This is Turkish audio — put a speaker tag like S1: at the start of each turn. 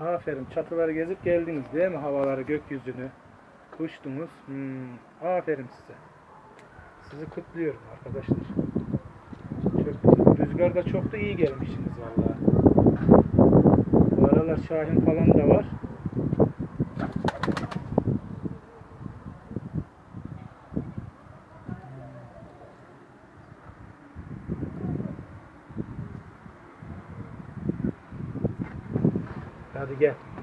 S1: Aferin. Çatıları gezip geldiniz değil mi? Havaları, gökyüzünü. Uçtunuz. Hmm, aferin size. Sizi kutluyorum arkadaşlar. Çok. Rüzgar da çok da iyi gelmişsiniz vallahi. Bu aralar Şahin falan da var. How'd you get?